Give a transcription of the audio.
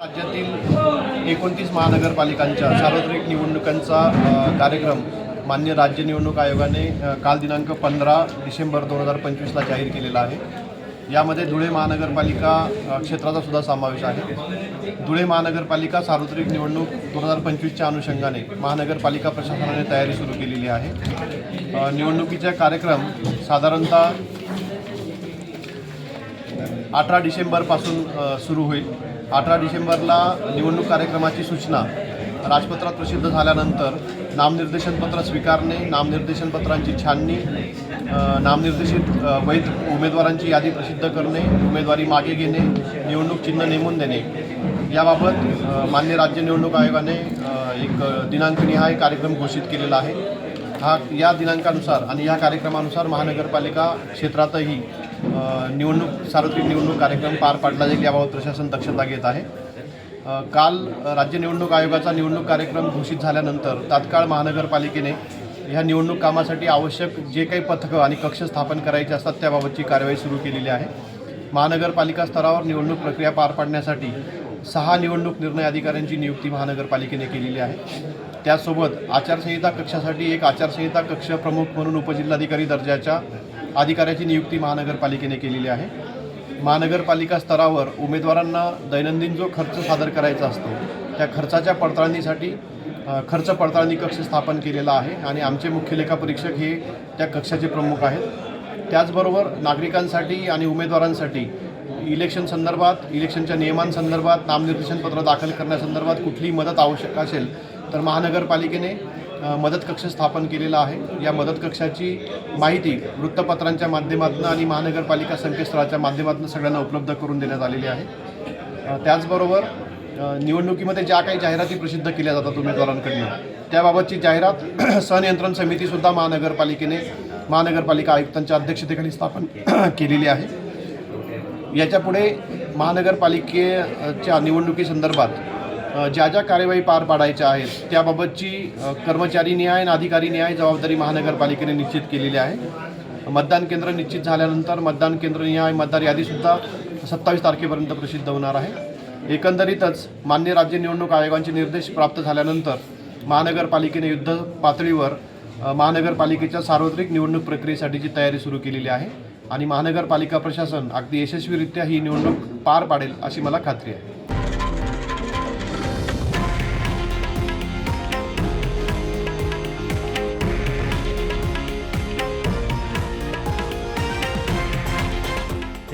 राज्यातील एकोणतीस महानगरपालिकांच्या सार्वत्रिक निवडणुकांचा कार्यक्रम मान्य राज्य निवडणूक आयोगाने काल दिनांक पंधरा डिसेंबर दोन हजार पंचवीसला जाहीर केलेला आहे. यामध्ये धुळे महानगरपालिका क्षेत्राचा सुद्धा समावेश आहे. धुळे महानगरपालिका सार्वत्रिक निवडणूक दोन हजार पंचवीसच्या अनुषंगाने महानगरपालिका प्रशासनाने तयारी सुरू केलेली आहे. निवडणुकीचा कार्यक्रम साधारणतः अठरा डिसेंबरपासून सुरू होईल. अठरा डिसेंबरला निवडणूक कार्यक्रमाची सूचना राजपत्रात प्रसिद्ध झाल्यानंतर नामनिर्देशनपत्र स्वीकारणे नामनिर्देशनपत्रांची छाननी नामनिर्देशित वैध उमेदवारांची यादी प्रसिद्ध करणे उमेदवारी मागे घेणे निवडणूक चिन्ह नेमून देणे. याबाबत मान्य राज्य निवडणूक आयोगाने एक दिनांकनिहाय कार्यक्रम घोषित केलेला आहे. हा या दिनांकानुसार आणि या कार्यक्रमानुसार महानगरपालिका क्षेत्रातही निवडणूक सार्वत्रिक निवडणूक कार्यक्रम पार पाडला जाईल याबाबत प्रशासन दक्षता घेत आहे. काल राज्य निवडणूक आयोगाचा निवडणूक कार्यक्रम घोषित झाल्यानंतर तात्काळ महानगरपालिकेने ह्या निवडणूक कामासाठी आवश्यक जे काही पथकं आणि कक्ष स्थापन करायचे असतात त्याबाबतची कारवाई सुरू केलेली आहे. महानगरपालिका स्तरावर निवडणूक प्रक्रिया पार पाडण्यासाठी सहा निवडणूक निर्णय अधिकाऱ्यांची नियुक्ती महानगरपालिकेने केलेली आहे. त्यासोबत आचारसंहिता कक्षासाठी एक आचारसंहिता कक्ष प्रमुख म्हणून उपजिल्हाधिकारी दर्जाच्या अधिकाऱ्याची नियुक्ती महानगरपालिकेने केलेली आहे. महानगरपालिका स्तरावर उमेदवारांना दैनंदिन जो खर्च सादर करायचा असतो त्या खर्चाच्या पडताळणीसाठी खर्च पडताळणी कक्ष स्थापन केलेला आहे आणि आमचे मुख्य लेखापरीक्षक हे त्या कक्षाचे प्रमुख आहेत. त्याचबरोबर नागरिकांसाठी आणि उमेदवारांसाठी इलेक्शन संदर्भात इलेक्शनच्या नियमांसंदर्भात नामनिर्देशनपत्र दाखल करण्यासंदर्भात कुठलीही मदत आवश्यक असेल तर महानगरपालिकेने मदत कक्ष स्थापन केलेला आहे. या मदत कक्षाची माहिती वृत्तपत्रांच्या माध्यमातून आणि महानगरपालिका संकेतस्थळाच्या माध्यमातून सगळ्यांना उपलब्ध करून देण्यात आलेली आहे. त्याचबरोबर निवडणुकीमध्ये ज्या काही जाहिराती प्रसिद्ध केल्या जातात उमेदवारांकडनं त्याबाबतची जाहिरात सनियंत्रण समितीसुद्धा महानगरपालिकेने महानगरपालिका आयुक्तांच्या अध्यक्षतेखाली स्थापन केलेली आहे. याच्यापुढे महानगरपालिकेच्या निवडणुकीसंदर्भात ज्या ज्या कार्यवाही पार पाडायच्या आहेत त्याबाबतची कर्मचारी न्याय आणि अधिकारी न्याय जबाबदारी महानगरपालिकेने निश्चित केलेली आहे. मतदान केंद्र निश्चित झाल्यानंतर मतदान केंद्र न्याय मतदार यादीसुद्धा सत्तावीस तारखेपर्यंत प्रसिद्ध होणार आहे. एकंदरीतच मान्य राज्य निवडणूक आयोगांचे निर्देश प्राप्त झाल्यानंतर महानगरपालिकेने युद्ध पातळीवर महानगरपालिकेच्या सार्वत्रिक निवडणूक प्रक्रियेसाठीची तयारी सुरू केलेली आहे आणि महानगरपालिका प्रशासन अगदी यशस्वीरित्या ही निवडणूक पार पाडेल अशी मला खात्री आहे.